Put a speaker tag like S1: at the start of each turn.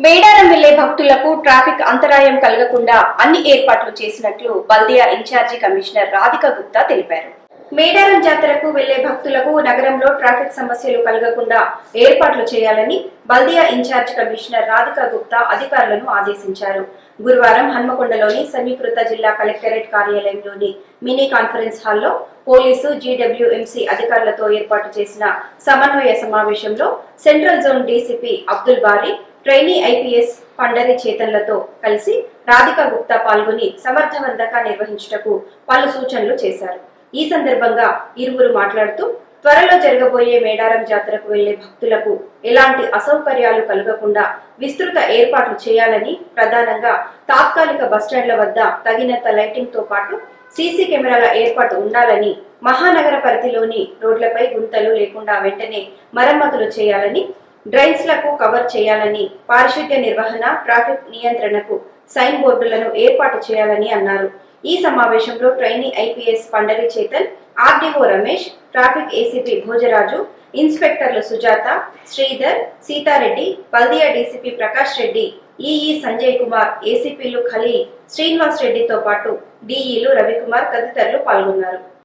S1: మేడారం వెళ్ళే భక్తులకు ట్రాఫిక్ అంతరాయం కలగకుండా అన్ని ఏర్పాట్లు చేసినట్లు బల్దియా ఇన్ఛార్జి కమిషనర్ రాధిక గుప్తా తెలిపారు. మేడారం జాతరకు వెళ్ళే భక్తులకు నగరంలో ట్రాఫిక్ సమస్యలు కలగకుండా ఏర్పాట్లు చేయాలని బల్దియా ఇన్ఛార్జ్ కమిషనర్ రాధిక గుప్తా అధికారులను ఆదేశించారు. గురువారం హన్మకొండలోని సమీకృత జిల్లా కలెక్టరేట్ కార్యాలయంలోని మినీ కాన్ఫరెన్స్ హాల్లో పోలీసు జీడబ్ల్యూఎంసీ అధికారులతో ఏర్పాటు చేసిన సమన్వయ సమావేశంలో సెంట్రల్ జోన్ డీసీపీ అబ్దుల్ బారీ ట్రైనీ ఐపీఎస్ పండరి చేతన్లతో కలిసి రాధిక గుప్తా పాల్గొని సమర్థవంతంగా నిర్వహించుటకు పలు సూచనలు చేశారు. ఈ సందర్భంగా ఇరువురు మాట్లాడుతూ త్వరలో జరగబోయే మేడారం జాతరకు వెళ్ళే భక్తులకు ఎలాంటి అసౌకర్యాలు కలగకుండా విస్తృత ఏర్పాట్లు చేయాలని ప్రధానంగా తాత్కాలిక బస్టాండ్ల వద్ద తగినంత లైటింగ్తో పాటు సీసీ కెమెరాల ఏర్పాటు ఉండాలని మహానగర పరిధిలోని రోడ్లపై గుంతలు లేకుండా వెంటనే మరమ్మతులు చేయాలని డ్రైన్స్లకు కవర్ చేయాలని పారిశుద్ధ్య నిర్వహణ ట్రాఫిక్ నియంత్రణకు సైన్ బోర్డులను ఏర్పాటు చేయాలని అన్నారు. ఈ సమావేశంలో trainee IPS Pandari Chetan RDO Ramesh traffic ACP Bhojaraju ఇన్స్పెక్టర్లు Sujatha Sridhar Sitareddy బల్దియా డీసీపీ ప్రకాష్ రెడ్డి ఈఈ సంజయ్ కుమార్ ఏసీపీలు ఖలీ శ్రీనివాస్ రెడ్డితో పాటు డిఈలు రవికుమార్ తదితరులు పాల్గొన్నారు.